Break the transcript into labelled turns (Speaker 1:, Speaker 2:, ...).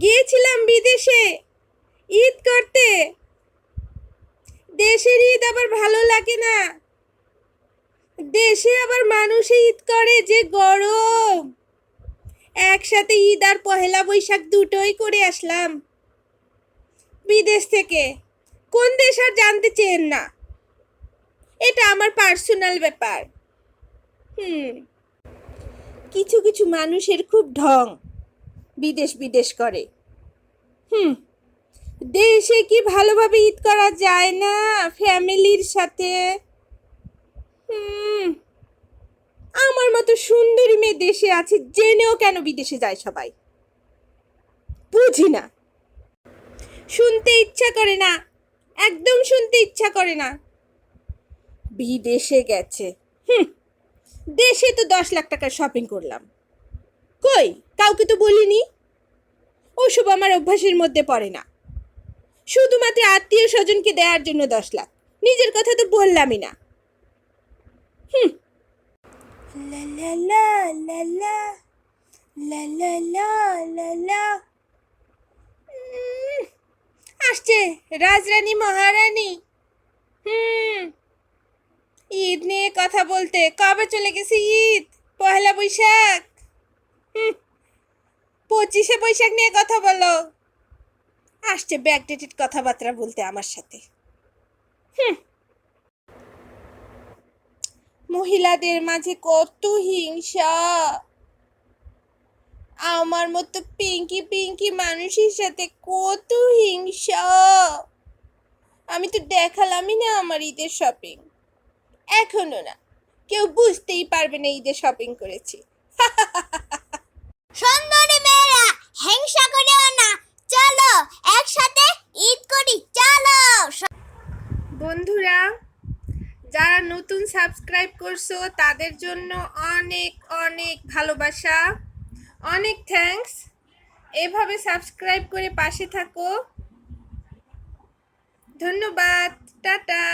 Speaker 1: গিয়েছিলাম বিদেশে। ঈদ করতে। দেশের ঈদ আবার ভালো লাগে না। দেশে আবার মানুষে ঈদ করে যে গরম। একসাথে ঈদ আর পহেলা বৈশাখ দুটোই করে আসলাম। বিদেশ থেকে। কোন দেশ আর জানতে চেন না। এটা আমার পার্সোনাল ব্যাপার। হুম। কিছু কিছু মানুষের খুব ঢং। বিদেশ বিদেশ করে। হুম। দেশে কি ভালোভাবে ঈদ করা যায় না ফ্যামিলির সাথে? হুম। আমার মতো সুন্দরী মেয়ে দেশে আছে, জেনেও কেন বিদেশে যায় সবাই? বুঝি না। শুনতে ইচ্ছা করে না। একদম শুনতে ইচ্ছা করে না। বিদেশে গেছে। হুম। দেশে তো দশ লাখ টাকার শপিং করলাম। কই? কাউকে তো বলিনি। ওসব আমার অভ্যাসের মধ্যে পড়ে না। শুধুমাত্র আত্মীয় স্বজনকে দেওয়ার জন্য দশ লাখ। নিজের কথা তো বললামই না। হুম। লা লা লা লা লা লা লা লা লা লা। আসছে রাজরানী মহারানী। হুম। ঈদ নিয়ে কথা বলতে কবে চলে গেছে ঈদ? পহেলা বৈশাখ। পঁচিশে বৈশাখ নিয়ে কথা বলো। আসছে ব্যাকডেটেড কথাবার্তা বলতে আমার সাথে। মহিলাদের মাঝে কত হিংসা। আমার মতো পিঙ্কি পিঙ্কি মানুষের সাথে কত হিংসা। আমি তো দেখালামই না আমার ঈদের শপিং এখনও না। কেউ বুঝতেই পারবে না ঈদের শপিং করেছি।
Speaker 2: সুন্দরী মেয়েরা, হিংসা করিও না। চলো, একসাথে ঈদ করি, চলো।
Speaker 1: বন্ধুরা, যারা নতুন সাবস্ক্রাইব করছ, তাদের জন্য অনেক অনেক ভালোবাসা। অনেক থ্যাঙ্কস এভাবে সাবস্ক্রাইব করে পাশে থাকো। ধন্যবাদ। টাটা।